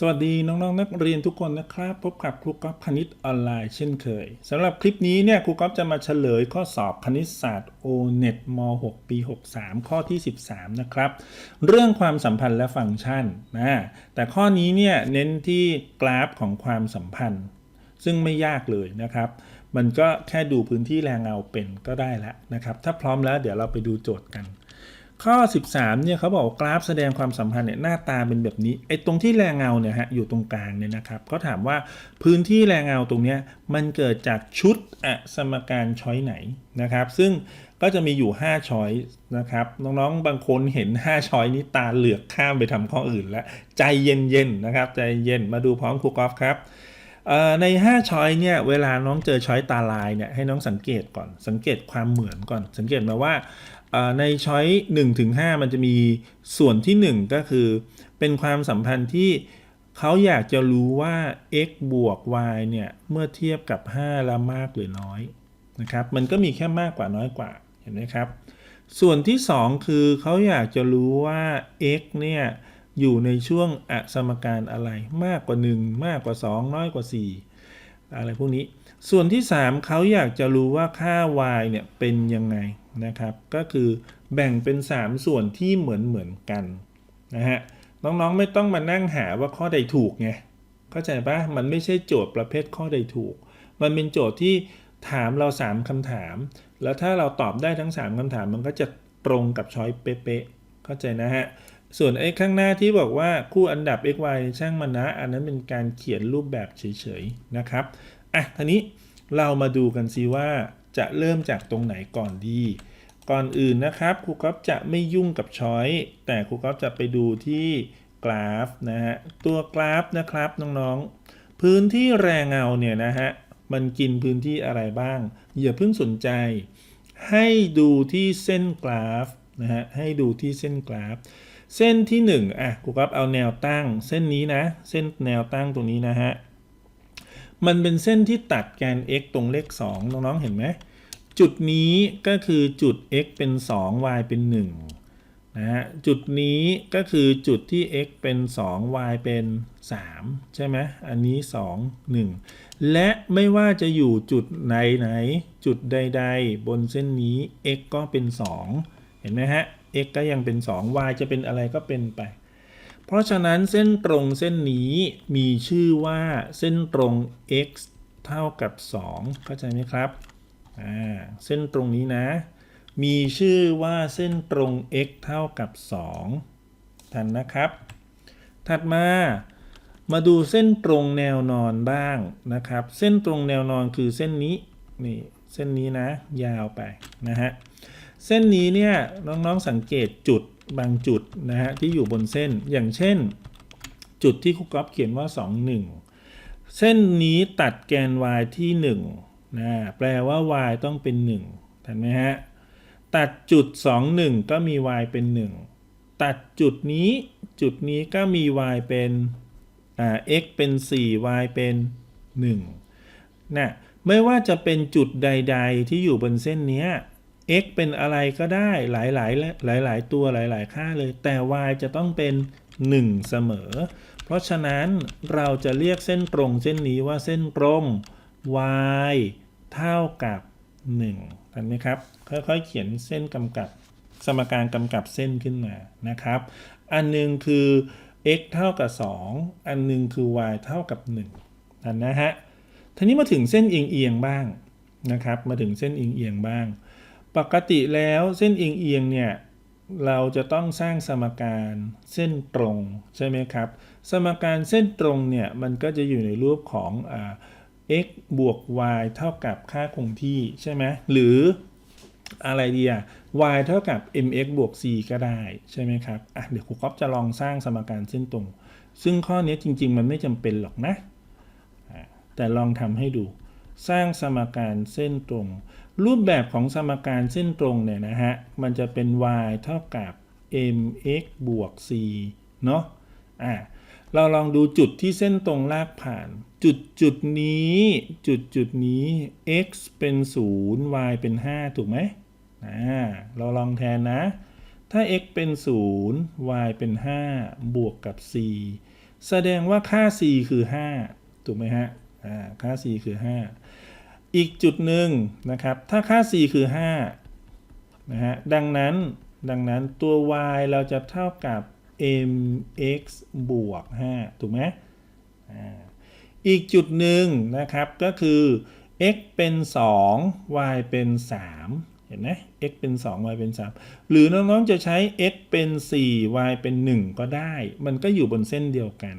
สวัสดีน้องๆนักเรียนทุกคนนะครับ พบกับครูก๊อฟคณิตออนไลน์เช่นเคยสำหรับคลิปนี้เนี่ยครูก๊อฟจะมาเฉลยข้อสอบคณิตศาสตร์ O-NET ม .6 ปี 63 ข้อที่ 13 นะครับ เรื่องความสัมพันธ์และฟังก์ชันนะแต่ข้อนี้เนี่ยเน้นที่กราฟของความสัมพันธ์ ซึ่งไม่ยากเลยนะครับ มันก็แค่ดูพื้นที่แรงเงาเป็นก็ได้แล้วนะครับ ถ้าพร้อมแล้วเดี๋ยวเราไปดูโจทย์กัน ข้อ 13เนี่ยเขาบอกกราฟแสดงความสัมพันธ์เนี่ยหน้าตาเป็นแบบนี้ไอ้ตรงที่แรงเงาเนี่ยฮะอยู่ตรงกลางเนี่ยนะครับเขาถามว่าพื้นที่แรงเงาตรงเนี้ยมันเกิดจากชุดอะสมการช้อยไหนนะครับ ซึ่งก็จะมีอยู่ 5 ช้อยนะครับน้องๆบางคนเห็น 5 ช้อยนี้ตาเหลือกข้ามไปทำข้ออื่นแล้ว ใจเย็นๆนะครับใจเย็นมาดูพร้อมครูกอล์ฟครับใน 5 ช้อยเนี่ยเวลาน้องเจอช้อยตาลายเนี่ยให้น้องสังเกตก่อน สังเกตความเหมือนก่อน สังเกตมาว่า ในช้อย1ถึง5มันจะมีส่วนที่ 1 ก็คือ เป็นความสัมพันธ์ที่เขาอยากจะรู้ว่า x บวก y เนี่ย เมื่อเทียบกับ 5 แล้วมากหรือน้อยนะครับ มันก็มีแค่มากกว่าน้อยกว่า เห็นไหมครับ ส่วนที่ 2 คือเขาอยากจะรู้ว่า x เนี่ย อยู่ในช่วงอสมการอะไร มากกว่า 1 มากกว่า 2 น้อยกว่า 4 อะไรพวกนี้ ส่วนที่ 3เขาอยากจะรู้ว่าค่า y เนี่ย เป็นยังไง นะครับ ก็คือแบ่งเป็น 3 ส่วนที่เหมือนเหมือนกันนะฮะน้องๆไม่ต้องมานั่งหาว่าข้อใดถูกไงเข้าใจปะมันไม่ใช่โจทย์ประเภทข้อใดถูก มันเป็นโจทย์ที่ถามเรา 3คำถาม แล้วถ้าเราตอบได้ทั้ง 3คำถามมันก็จะตรงกับช้อยเป๊ะๆเข้าใจนะฮะส่วนไอ้ข้างหน้าที่บอกว่าคู่อันดับ x y ช่างมันนะ อันนั้นเป็นการเขียนรูปแบบเฉยๆนะครับอะทีนี้เรามาดูกันซิว่า จะเริ่มจากตรงไหนก่อนดี ก่อนอื่นนะครับครูก๊อฟจะไม่ยุ่งกับช้อยแต่ครูก๊อฟจะไปดูที่กราฟนะฮะตัวกราฟนะครับน้องๆพื้นที่แรงเงาเนี่ยนะฮะมันกินพื้นที่อะไรบ้าง อย่าเพิ่งสนใจ ให้ดูที่เส้นกราฟนะฮะให้ดูที่เส้นกราฟ เส้นที่1อะครูครับเอาแนวตั้ง เส้นนี้นะ เส้นแนวตั้งตรงนี้นะฮะ มันเป็นเส้นที่ตัดแกน x ตรงเลข 2 น้องๆ เห็นไหม จุดนี้ก็คือจุด x เป็น 2 y เป็น 1 นะฮะ จุดนี้ก็คือจุดที่ x เป็น 2 y เป็น 3 ใช่ไหม อันนี้ 2 1 และไม่ว่าจะอยู่จุดไหนไหน จุดใด ๆ บนเส้นนี้ x ก็เป็น 2 เห็นไหมฮะ x ก็ยังเป็น 2 y จะเป็นอะไรก็เป็นไป เพราะฉะนั้นเส้นตรงเส้นนี้มีชื่อว่าเส้นตรง x เท่ากับ 2 เข้าใจไหมครับอ่าเส้นตรงนี้นะ มีชื่อว่าเส้นตรง x เท่ากับ 2 ทันนะครับ ถัดมามาดูเส้นตรงแนวนอนบ้างนะครับ เส้นตรงแนวนอนคือเส้นนี้นี่เส้นนี้นะ ยาวไปนะฮะเส้นนี้เนี่ยน้องๆสังเกตจุด บางจุดนะฮะที่อยู่บนเส้น อย่างเช่น จุดที่ครูก๊อฟเขียนว่า 2 1 เส้นนี้ตัดแกน y ที่1นะแปลว่า y ต้องเป็น1เห็นไหมฮะ ตัดจุด 2 1 ก็มี y เป็น 1 ตัดจุดนี้จุดนี้ก็มี y เป็นอ่า x เป็น 4 y เป็น1นะไม่ว่าจะเป็นจุดใด ๆ ที่อยู่บนเส้นนี้ x เป็นอะไรก็ได้หลายๆหลายหลายตัวหลายๆค่าเลย แต่ y จะต้องเป็น 1 เสมอ เพราะฉะนั้นเราจะเรียกเส้นตรงเส้นนี้ว่าเส้นตรง y เท่ากับ1เห็นไหมครับ ค่อยๆเขียนเส้นกำกับ สมการกำกับเส้นขึ้นมานะครับ อันหนึงคือ x เท่ากับ 2 อันหนึงคือ y เท่ากับ1นั่นนะฮะทีนี้มาถึงเส้นเอียงๆบ้างนะครับ มาถึงเส้นเอียงๆบ้าง ปกติแล้วเส้นเอียงๆเนี่ยเราจะต้องสร้างสมการเส้นตรงใช่ไหมครับ สมการเส้นตรงเนี่ยมันก็จะอยู่ในรูปของอ x บวก y เท่ากับค่าคงที่ใช่ไหมหรืออะไรดีอะ y เท่ากับ mx บวก c ก็ได้ใช่ไหมครับอะเดี๋ยวครูก๊อฟจะลองสร้างสมการเส้นตรง ซึ่งข้อนี้จริง ๆ มันไม่จำเป็นหรอกนะ แต่ลองทำให้ดู สร้างสมการเส้นตรง รูปแบบของสมการเส้นตรงเนี่ยนะฮะ มันจะเป็น y เท่ากับ mx บวก c เนาะอะเราลองดูจุดที่เส้นตรงลากผ่าน จุดจุดนี้จุดจุดนี้ x เป็น 0 y เป็น 5 ถูกไหมอ่าเราลองแทนนะ ถ้า x เป็น 0 y เป็น 5 บวกกับ c แสดงว่าค่า c คือ 5 ถูกไหมฮะอ่าค่า c คือ 5 อีกจุดหนึ่งนะครับ ถ้าค่า c คือ5นะฮะ ดังนั้น ดังนั้นตัว y เราจะเท่ากับ mx บวก 5 ถูกไหมอีกจุดหนึ่งนะครับก็คือ x เป็น 2 y เป็น 3 เห็นไหม x เป็น 2 y เป็น 3 หรือน้องๆจะใช้ x เป็น 4 y เป็น 1 ก็ได้ มันก็อยู่บนเส้นเดียวกัน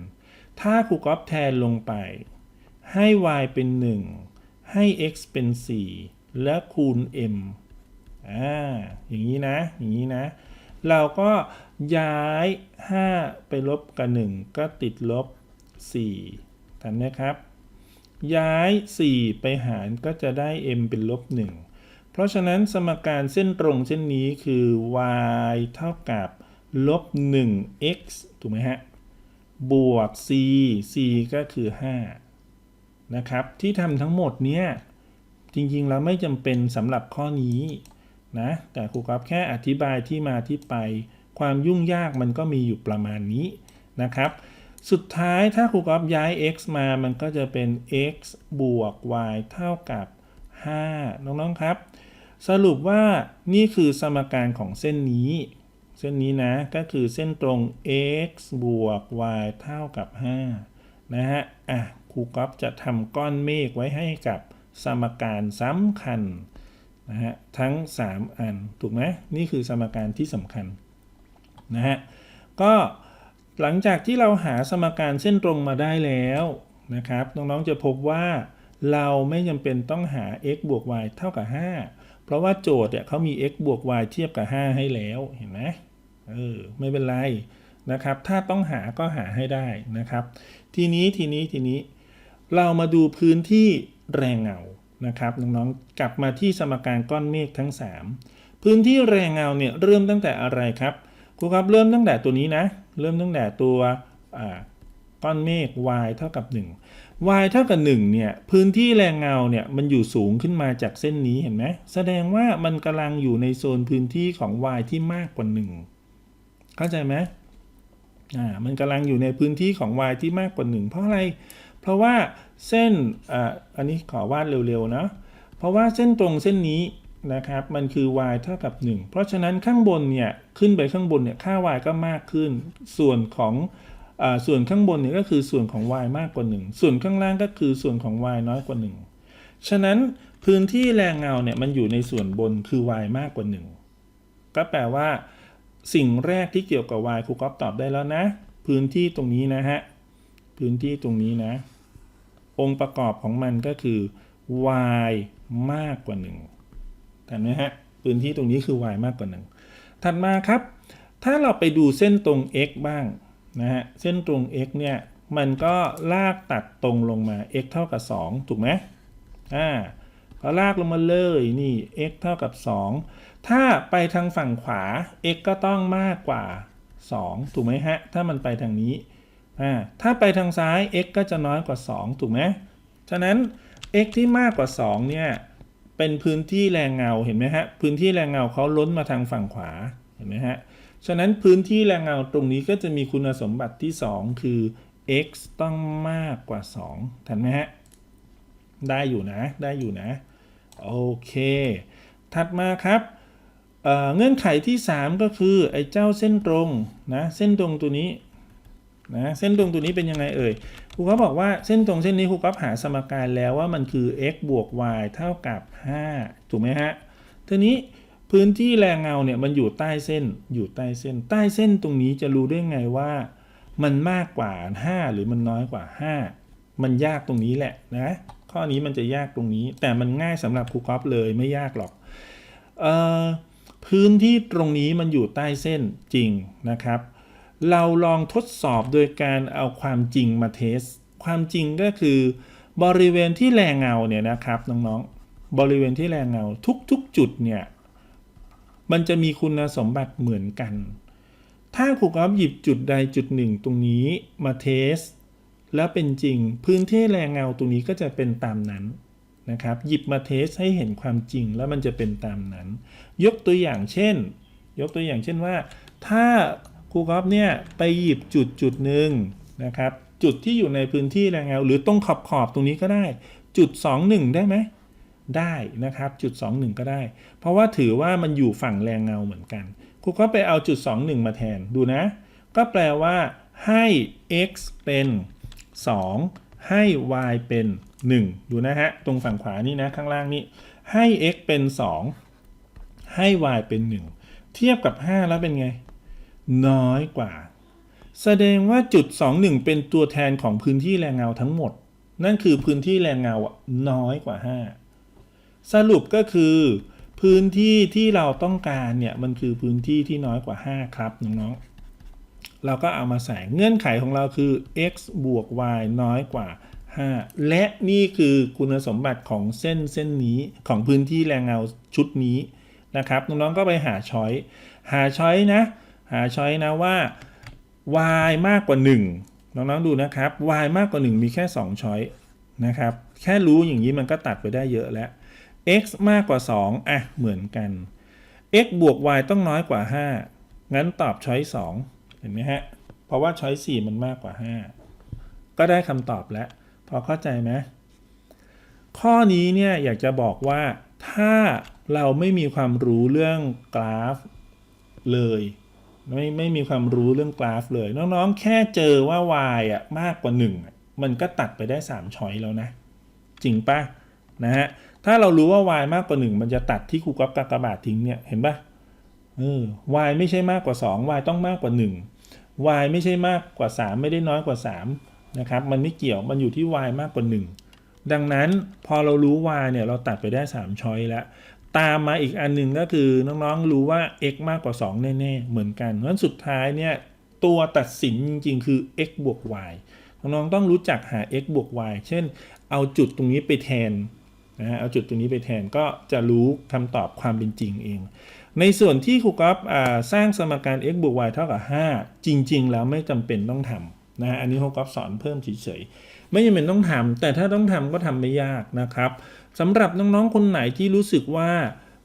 ถ้าครูก๊อฟแทนลงไปให้ y เป็น 1 ให้ x เป็น 4 และคูณ m อ่าอย่างนี้นะ อย่างนี้นะ เราก็ย้าย 5 ไปลบกับ 1 ก็ติดลบ 4ทันไหมครับ ย้าย 4 ไปหารก็จะได้ m เป็นลบ 1 เพราะฉะนั้นสมการเส้นตรงเส้นนี้คือ y เท่ากับลบ 1x ถูกไหมฮะ บวก c c ก็คือ 5 นะครับ ที่ทำทั้งหมดเนี้ยจริงๆแล้วไม่จำเป็นสำหรับข้อนี้นะแต่ครูครับแค่อธิบายที่มาที่ไป ความยุ่งยากมันก็มีอยู่ประมาณนี้นะครับ สุดท้ายถ้าครูกอฟย้าย x มามันก็จะเป็น x บวก y เท่ากับ 5 น้องๆครับ สรุปว่านี่คือสมการของเส้นนี้ เส้นนี้นะก็คือเส้นตรง x บวก y เท่ากับ 5 นะฮะอะ รูกอฟจะทำก้อนเมฆไว้ให้กับสมการสำคัญนะฮะทั้ง 3 อันถูกไหมนี่คือสมการที่สำคัญนะฮะก็หลังจากที่เราหาสมการเส้นตรงมาได้แล้วนะครับน้องๆจะพบว่าเราไม่จำเป็นต้องหา x บวก y เท่ากับ 5 เพราะว่าโจทย์เนี่ยเขามี x บวก y เทียบกับ 5 ให้แล้วเห็นไหมเออไม่เป็นไรนะครับ ถ้าต้องหาก็หาให้ได้นะครับ ทีนี้ทีนี้ทีนี้ เรามาดูพื้นที่แรงเงานะครับน้องๆกลับมาที่สมการก้อนเมฆทั้ง 3 พื้นที่แรงเงาเนี่ยเริ่มตั้งแต่อะไรครับครูครับเริ่มตั้งแต่ตัวนี้นะ เริ่มตั้งแต่ตัวก้อนเมฆ y เท่ากับ 1 y เท่ากับ1เนี่ยพื้นที่แรงเงาเนี่ยมันอยู่สูงขึ้นมาจากเส้นนี้เห็นไหมแสดงว่ามันกำลังอยู่ในโซนพื้นที่ของ y ที่มากกว่า 1 เข้าใจไหมอ่ามันกำลังอยู่ในพื้นที่ของ y ที่มากกว่า 1 เพราะอะไร เพราะว่าเส้นอ่าอันนี้ขอวาดเร็วๆนะเพราะว่าเส้นตรงเส้นนี้นะครับมันคือ y เท่ากับ 1 เพราะฉะนั้นข้างบนเนี่ยขึ้นไปข้างบนเนี่ยค่า y ก็มากขึ้น ส่วนของอส่วนข้างบนเนี่ยก็คือส่วนของ y มากกว่า 1 ส่วนข้างล่างก็คือส่วนของ y น้อยกว่า 1 ฉะนั้นพื้นที่แรงเงาเนี่ยมันอยู่ในส่วนบนคือ y มากกว่า 1 ก็แปลว่า สิ่งแรกที่เกี่ยวกับ y ครูก๊อฟตอบได้แล้วนะ พื้นที่ตรงนี้นะฮะ พื้นที่ตรงนี้นะ องค์ประกอบของมันก็คือ y มากกว่า1เห็นไหมฮะพื้นที่ตรงนี้คือ y มากกว่า 1 ถัดมาครับ ถ้าเราไปดูเส้นตรง x บ้างนะฮะเส้นตรง x เนี่ยมันก็ลากตัดตรงลงมา x เท่ากับ 2 ถูกไหมอ่าก็ลากลงมาเลยนี่ x เท่ากับ 2 ถ้าไปทางฝั่งขวา x ก็ต้องมากกว่า 2 ถูกไหมฮะ ถ้ามันไปทางนี้ อ่าถ้าไปทางซ้าย x ก็จะน้อยกว่า 2 ถูกไหมฉะนั้น x ที่มากกว่า 2 เนี่ย เป็นพื้นที่แรงเงาเห็นไหมฮะ พื้นที่แรงเงาเขาล้นมาทางฝั่งขวา เห็นไหมฮะ ฉะนั้นพื้นที่แรงเงาตรงนี้ก็จะมีคุณสมบัติที่ 2 คือ x ต้องมากกว่า 2 ทันไหมฮะ ได้อยู่นะ ได้อยู่นะ โอเค ถัดมาครับเเงื่อนไขที่ 3 ก็คือไอ้เจ้าเส้นตรงนะ เส้นตรงตัวนี้ นะเส้นตรงตัวนี้เป็นยังไงเอ่ยครูก็บอกว่าเส้นตรงเส้นนี้ครูก็หาสมการแล้วว่ามันคือ x บวก y เท่ากับ 5 ถูกไหมฮะทีนี้พื้นที่แรงเงาเนี่ยมันอยู่ใต้เส้นอยู่ใต้เส้น ใต้เส้นตรงนี้จะรู้ได้ไงว่า มันมากกว่า 5 หรือมันน้อยกว่า 5 มันยากตรงนี้แหละนะข้อนี้มันจะยากตรงนี้ แต่มันง่ายสำหรับครูกอฟเลยไม่ยากหรอกเออพื้นที่ตรงนี้มันอยู่ใต้เส้นจริงนะครับ เราลองทดสอบโดยการเอาความจริงมาเทส ความจริงก็คือบริเวณที่แรงเงาเนี่ยนะครับน้องๆ บริเวณที่แรงเงาทุกๆจุดเนี่ย มันจะมีคุณสมบัติเหมือนกัน ถ้าครูกอฟหยิบจุดใดจุดหนึ่งตรงนี้มาเทส แล้วเป็นจริงพื้นที่แรงเงาตรงนี้ก็จะเป็นตามนั้นนะครับ หยิบมาเทสให้เห็นความจริงแล้วมันจะเป็นตามนั้น ยกตัวอย่างเช่น ยกตัวอย่างเช่นว่า ถ้า รูกอฟเนี่ยไปหยิบจุดจุดหนึ่งนะครับ จุดที่อยู่ในพื้นที่แรงเงาหรือตรงขอบขอบตรงนี้ก็ได้ จุด 21 ได้ไหมได้นะครับ จุด 21 ก็ได้ เพราะว่าถือว่ามันอยู่ฝั่งแรงเงาเหมือนกันครูก็ไปเอาจุด 21 มาแทนดูนะ ก็แปลว่าให้ x เป็น 2 ให้ y เป็น 1 ดูนะฮะ ตรงฝั่งขวานี่นะ ข้างล่างนี่ ให้ x เป็น 2 ให้ y เป็น 1 เทียบกับ 5 แล้วเป็นไง น้อยกว่า แสดงว่าจุด 21 เป็นตัวแทนของพื้นที่แรงเงาทั้งหมด นั่นคือพื้นที่แรงเงาอะน้อยกว่า 5 สรุปก็คือ พื้นที่ที่เราต้องการเนี่ยมันคือพื้นที่ที่น้อยกว่า 5 ครับน้องๆเราก็เอามาใส่เงื่อนไขของเราคือ x บวก y น้อยกว่า 5 และนี่คือคุณสมบัติของเส้นเส้นนี้ของพื้นที่แรงเงาชุดนี้นะครับน้องๆก็ไปหาช้อยหาช้อยนะ หาช้อยนะว่า y มากกว่า 1 น้องๆดูนะครับ y มากกว่า 1 มีแค่ 2 ช้อยนะครับ แค่รู้อย่างนี้มันก็ตัดไปได้เยอะแล้ว x มากกว่า 2 อะ เหมือนกัน x บวก y ต้องน้อยกว่า 5 งั้นตอบช้อย2เห็นไหมฮะ เพราะว่าช้อย4มันมากกว่า 5 ก็ได้คำตอบแล้ว พอเข้าใจไหมข้อนี้เนี่ยอยากจะบอกว่าถ้าเราไม่มีความรู้เรื่องกราฟเลย ไม่ไม่มีความรู้เรื่องกราฟเลย น้องๆ แค่เจอว่า y อะมากกว่า1อะมันก็ตัดไปได้ 3 ช้อยแล้วนะ จริงปะนะฮะถ้าเรารู้ว่า y มากกว่า 1 มันจะตัดที่ครูก๊อฟกากบาททิ้งเนี่ยเห็นปะเออ y ไม่ใช่มากกว่า 2 y ต้องมากกว่า 1 y ไม่ใช่มากกว่า 3 ไม่ได้น้อยกว่า 3 นะครับ มันไม่เกี่ยวมันอยู่ที่ y มากกว่า 1 ดังนั้นพอเรารู้ y เนี่ยเราตัดไปได้ 3 ช้อยแล้ว ตามมาอีกอันหนึ่งก็คือน้องๆรู้ว่า x มากกว่า 2 แน่ๆ เหมือนกันเพราะฉะนั้นสุดท้ายเนี่ยตัวตัดสินจริงๆ คือ x บวก y น้องๆต้องรู้จักหา x บวก y เช่น เอาจุดตรงนี้ไปแทนนะฮะเอาจุดตรงนี้ไปแทนก็จะรู้คำตอบความเป็นจริงเอง ในส่วนที่ครูก๊อฟสร้างสมการ x บวก y เท่ากับ 5 จริง ๆ แล้วไม่จำเป็นต้องทำ นะฮะอันนี้ครูก๊อฟสอนเพิ่มเฉยๆไม่จำเป็นต้องทำแต่ถ้าต้องทำก็ทำไม่ยากนะครับสำหรับน้องๆคนไหนที่รู้สึกว่า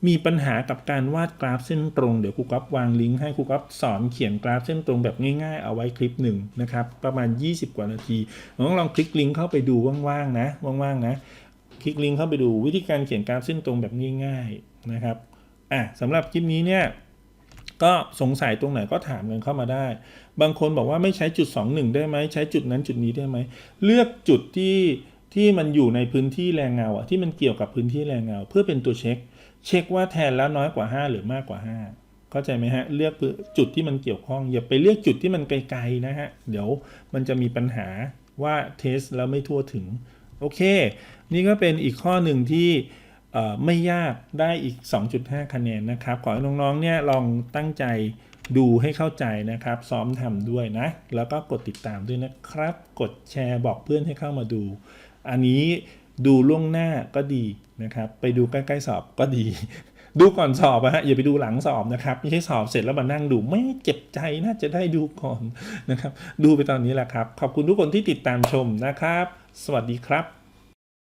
มีปัญหากับการวาดกราฟเส้นตรง เดี๋ยวครูก๊อฟวางลิงก์ให้ครูก๊อฟสอนเขียนกราฟเส้นตรงแบบง่ายๆ เอาไว้คลิปหนึ่งนะครับ ประมาณ 20 กว่านาทีน้องลองคลิกลิงก์เข้าไปดูว่างๆนะว่างๆนะคลิกลิงก์เข้าไปดูวิธีการเขียนกราฟเส้นตรงแบบง่าย ๆนะครับอะสำหรับคลิปนี้เนี่ย ก็สงสัยตรงไหนก็ถามกันเข้ามาได้ บางคนบอกว่าไม่ใช้จุด 21 ได้ไหมใช้จุดนั้นจุดนี้ได้ไหม เลือกจุดที่ที่มันอยู่ในพื้นที่แรงเงาอะที่มันเกี่ยวกับพื้นที่แรงเงา เพื่อเป็นตัวเช็ค เช็คว่าแทนแล้วน้อยกว่า 5 หรือมากกว่า 5 เข้าใจไหมฮะ เลือกจุดที่มันเกี่ยวข้อง อย่าไปเลือกจุดที่มันไกลๆนะฮะ เดี๋ยวมันจะมีปัญหาว่าเทสแล้วไม่ทั่วถึง โอเค นี่ก็เป็นอีกข้อหนึ่งที่ ไม่ยากได้อีก 2.5 คะแนนนะครับ ขอให้น้องๆเนี่ยลองตั้งใจดูให้เข้าใจนะครับ ซ้อมทำด้วยนะ แล้วก็กดติดตามด้วยนะครับ กดแชร์บอกเพื่อนให้เข้ามาดู อันนี้ดูล่วงหน้าก็ดีนะครับ ไปดูใกล้ๆสอบก็ดี ดูก่อนสอบอะฮะอย่าไปดูหลังสอบนะครับ ไม่ใช่สอบเสร็จแล้วมานั่งดูไม่เจ็บใจน่าจะได้ดูก่อนนะครับ ดูไปตอนนี้แหละครับ ขอบคุณทุกคนที่ติดตามชมนะครับ สวัสดีครับ